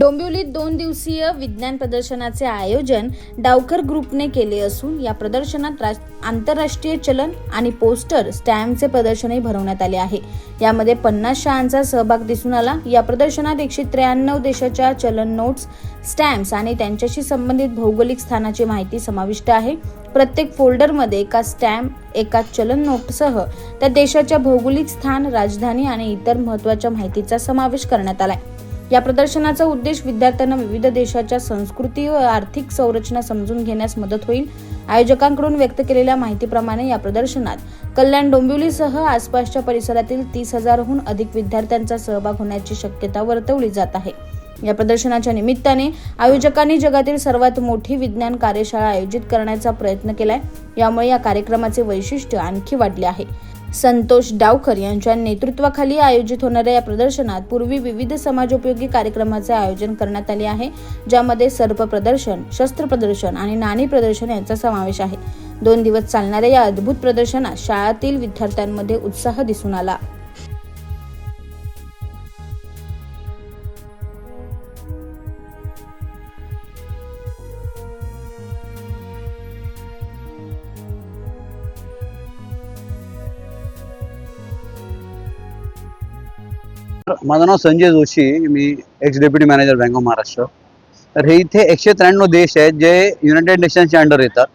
डोंबिवलीत दोन दिवसीय विज्ञान प्रदर्शनाचे आयोजन डावकर ग्रुपने केले असून या प्रदर्शनात आंतरराष्ट्रीय चलन आणि पोस्टर स्टॅम्पचे प्रदर्शनही भरवण्यात आले आहे. यामध्ये पन्नास शाळांचा सहभाग दिसून आला. या प्रदर्शनात एकशे त्र्याण्णव देशाच्या चलन नोट्स स्टॅम्प्स आणि त्यांच्याशी संबंधित भौगोलिक स्थानाची माहिती समाविष्ट आहे. प्रत्येक फोल्डरमध्ये एका स्टॅम्प एका चलन नोटसह त्या देशाच्या भौगोलिक स्थान राजधानी आणि इतर महत्त्वाच्या माहितीचा समावेश करण्यात आला आहे या प्रदर्शनाचा उद्देश विद्यार्थ्यांना विविध देशाच्या संस्कृती व आर्थिक संरचना समजून घेण्यास मदत होईल. आयोजकांकडून व्यक्त केलेल्या माहितीप्रमाणे या प्रदर्शनात कल्याण डोंबिवलीसह आसपासच्या परिसरातील तीस हजारहून अधिक विद्यार्थ्यांचा सहभाग होण्याची शक्यता वर्तवली जात आहे. या प्रदर्शनाच्या निमित्ताने आयोजकांनी जगातील सर्वात मोठी विज्ञान कार्यशाळा आयोजित करण्याचा प्रयत्न केलाय. यामुळे या कार्यक्रमाचे वैशिष्ट्य आणखी वाढले आहे. संतोष डावकर यांच्या नेतृत्वाखाली आयोजित होणाऱ्या या प्रदर्शनात पूर्वी विविध समाजोपयोगी कार्यक्रमाचे आयोजन करण्यात आले आहे ज्यामध्ये सर्प प्रदर्शन शस्त्र प्रदर्शन आणि नाणी प्रदर्शन यांचा समावेश आहे. दोन दिवस चालणाऱ्या या अद्भुत प्रदर्शनात शाळातील विद्यार्थ्यांमध्ये उत्साह दिसून आला. माझं नाव संजय जोशी मी ex deputy manager bank of Maharashtra तर हे इथे एकशे त्र्याण्णव देश आहेत जे युनायटेड नेशन्सच्या अंडर येतात.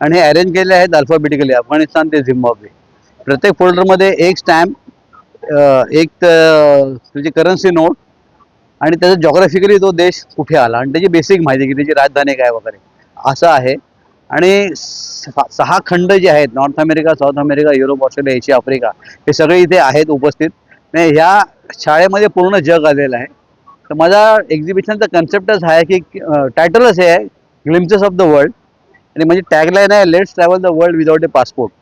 आणि हे अरेंज केले आहेत अल्फाबेटिकली अफगाणिस्तान ते झिम्बाब्वे प्रत्येक फोल्डरमध्ये एक स्टॅम्प एक तुझी करन्सी नोट आणि त्याचा जॉग्राफिकली तो देश कुठे आला आणि त्याची बेसिक माहिती की त्याची राजधानी काय वगैरे. असं आहे. आणि सहा सहा खंड जे आहेत north America south America Europe Australia Asia Africa हे सगळे इथे आहेत उपस्थित. नाही ह्या शाळेमध्ये पूर्ण जग आलेलं आहे. तर माझा एक्झिबिशनचा कन्सेप्टच आहे की टायटलच हे आहे ग्लिम्सेस ऑफ द वर्ल्ड आणि म्हणजे टॅगलाईन आहे let's travel the world without a passport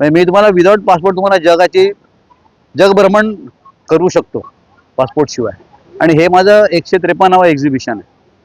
म्हणजे मी तुम्हाला विदाउट पासपोर्ट तुम्हाला जगाची जगभ्रमण करू शकतो पासपोर्टशिवाय आणि हे माझं एकशे त्रेपन्नावं एक्झिबिशन आहे.